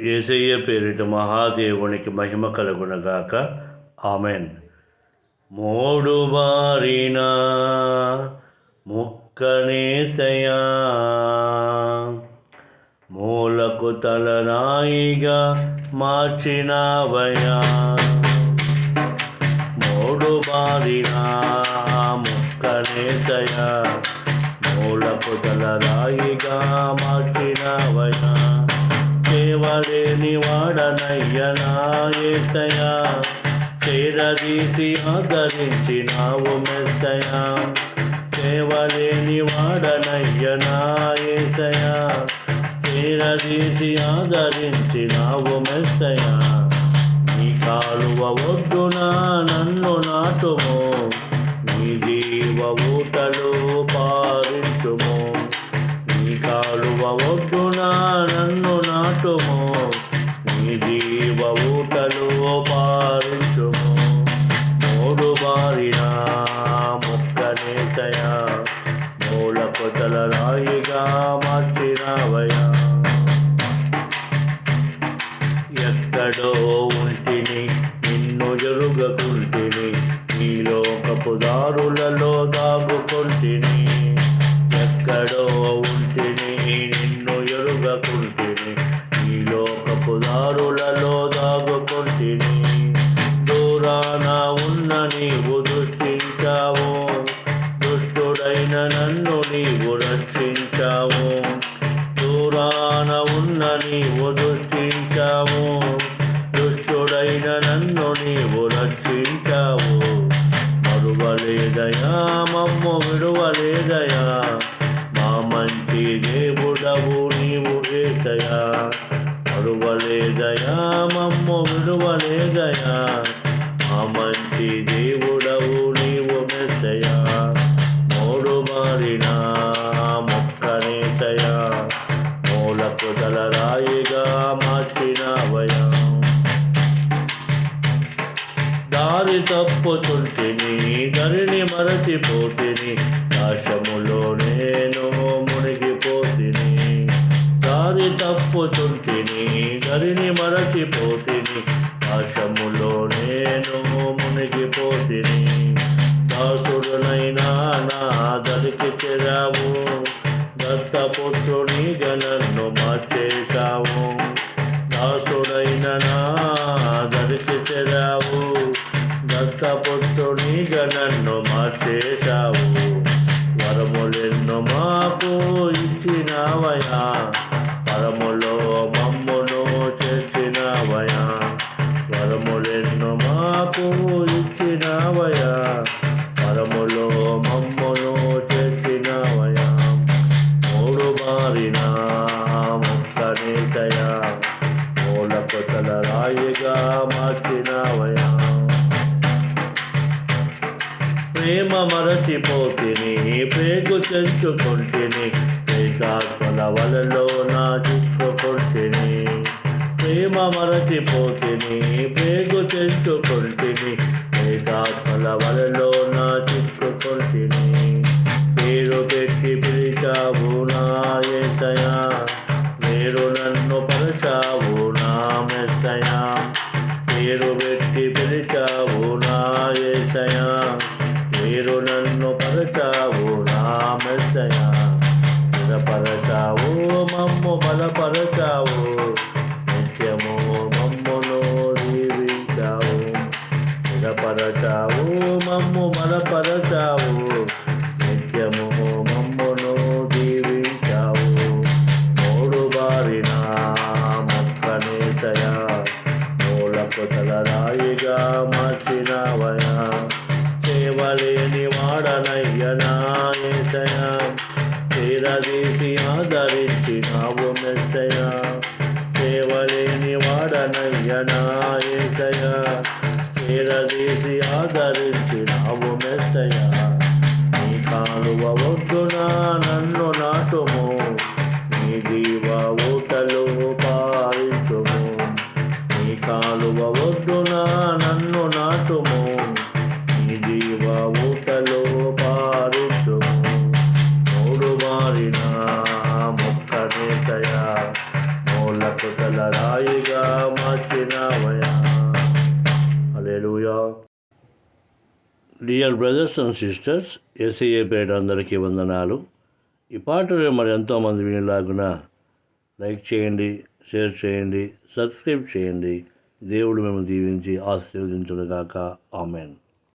ఏసయ్య పేరిట మహాదేవునికి మహిమ కలుగునగాక. Amen. Mode బారిన ముక్కనేసయా మూలకు తలరాయిగా మార్చినవయా మోడు బారిన ముక్కనేసయా మూలకు మార్చిన మార్చినవయా కేవలేని చేరదీసి ఆదరించినావు మెస్సయా కేవలేని వాడనయ్యనాయసయా చేరదీసి ఆదరించినావు మెస్సయా నీ కాలువ ఒడ్డున నన్ను నాటుము. నీ జీవ ఊటలు పారించుము. నీ కాలువ ఒడ్డున నన్ను నాటుము. మూల రాయిగా మార్చినవయా ఎక్కడో ఉంటిని నిన్ను ఎరుగకుంటిని నీలోకపు దారులలో దాగుకుంటిని. నన్ను నీవు రక్షించావు దూరాన ఉన్న నీవు దృష్టించావు దుష్టుడైన నన్ను నీవు రక్షించావు. మరువలేదయా మమ్ము విడువలేదయా? మా మంచి దేవుడవు నీవు ఏసయా? మరువలేదయా మమ్ము విడువలేదయా? మా మంచి దేవుడు మారిన మూలకు రాయిగా మార్చినవయా. దారి తప్పుతుంటిని ధరిని మరచిపోతిని నాశములో నేను మునిగిపోతిని. దారి తప్పుతుంటిని ధరిని మరచిపోతిని నాశములో నేను మునిగిపోతిని. దాసుడునైనా నా దరికి చెరావు దత్తపుత్రుని గణను మార్చేశావు దాసుడైన నా దరికి చెరావు దత్తపుత్రుని గణను మార్చేశావు వరములెన్ను మాకు ఇచ్చినావయా ప్రేమ మరచిపోతిని పేగు చెంచుకుంటుని ఏకాత్మల వలలో నా చిక్కుకుంటుని ప్రేమ మరచిపోతిని పేగు చెంచుకుంటుని ఏకాత్మల వలలో నా చిక్కుకుంటుని పేరు పెట్టి పిలిచావు నా ఏసయా మీరు నన్ను పరచావు నా మెత్తయా పేరు పెట్టి పిలిచావు నా ఏసయా నన్ను రామశయ నా స్థిరపరచావు మమ్ము బలపరచావు నిత్యము మమ్మును దీవించావు. స్థిరపరచావు మమ్ము బలపరచావు నిత్యము మమ్మును దీవించావు. మూడు బారిన మొక్కనేతయా మూలకు తలరాయిగా మార్చినవయా కేవలేని వాడనయ్యనా ఏసయా తీరదీసి ఆదరించినావు మెస్సయా సేవలేని వాడనయ్యనా ఏసయా తీరదీసి ఆదరించినావు రాయిగా మార్చినావయా అలేలుయా డియర్ బ్రదర్స్ అండ్ సిస్టర్స్ ఎస్ఐఏ పేట అందరికీ వందనాలు. ఈ పాటలు మరి ఎంతోమంది వినేలాగున? లైక్ చేయండి షేర్ చేయండి సబ్స్క్రైబ్ చేయండి. దేవుడు మేము దీవించి ఆశీర్వదించునుగాక. ఆమెన్.